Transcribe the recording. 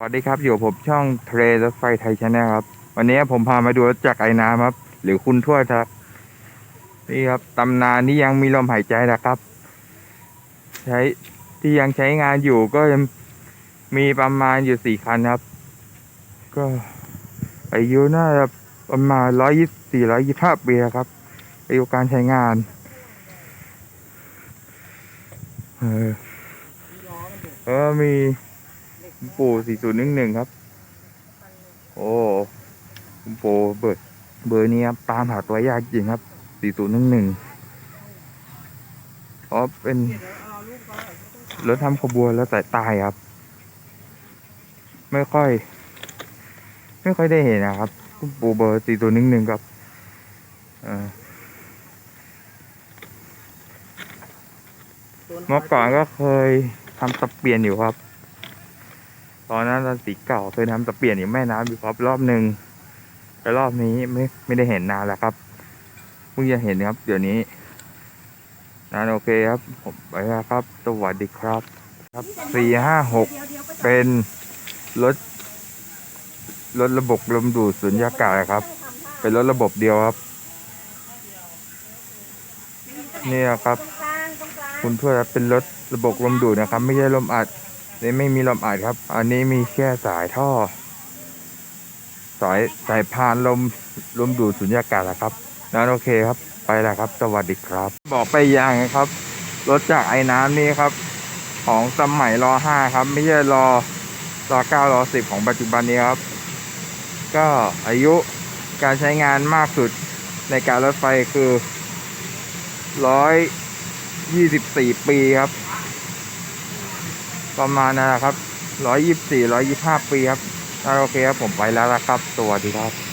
สวัสดีครับ อยู่ผมช่องเทรรถไฟไทยชาแนลครับ วันนี้ผมพามาดูรถจักรไอ้น้ำครับ หรือคุณทวดครับ นี่ครับตำนานที่ยังมีลมหายใจนะครับ ใช้ที่ยังใช้งานอยู่ก็มีประมาณอยู่สี่คันครับ ก็อายุน่าจะประมาณร้อยยี่สี่ร้อยยี่ห้าปีครับอายุการใช้งานเออก็มี ปู่สี่ศูนย์หนึ่งหนึ่งครับ โอ้คุณปู่เบอร์เบอร์นี้ครับตามหาตัวยากจริงครับสี่ศูนย์หนึ่งหนึ่งเพราะเป็นรถทำขบวนแล้วแต่ตายครับ ไม่ค่อย ไม่ค่อยได้เห็นนะครับคุณปู่เบอร์สี่ศูนย์หนึ่งหนึ่งครับเอ่อเมื่อก่อนก็เคยทำตะเปียนอยู่ครับ ตอนนั้นตอนสีเก่าเคยทำตะเปลี่ยนอยู่แม่น้ำอยู่ครับรอบหนึ่งแต่รอบนี้ไม่ไม่ได้เห็นนานแล้วครับเพิ่งจะเห็นครับ เดี๋ยวนี้นานโอเคครับ ผมไปแล้วครับ สวัสดีครับ ครับสี่ห้าหกเป็นรถรถระบบลมดูดสุญญากาศครับ เป็นรถระบบเดียวครับ นี่ครับ คุณทวดครับเป็นรถระบบลมดูดนะครับ ไม่ใช่ลมอัด นี่ไม่มีลมอัดครับ อันนี้มีแค่สายท่อ สายสายพานลมลมดูดสุญญากาศนะครับนั้นโอเคครับ ไปแล้วครับ สวัสดีครับ บอกไปอย่างนะครับ รถจากไอ้น้ำนี่ครับ ของสมัยรอห้าครับ ไม่ใช่รอรอเก้ารอสิบของปัจจุบันนี้ครับ ก็อายุการใช้งานมากสุดในการรถไฟคือร้อยยี่สิบสี่ปีครับ ประมาณนั้นนะครับร้อยยี่สิบสี่ร้อยยี่ห้าปีครับโอเคครับผมไปแล้วนะครับ สวัสดีครับ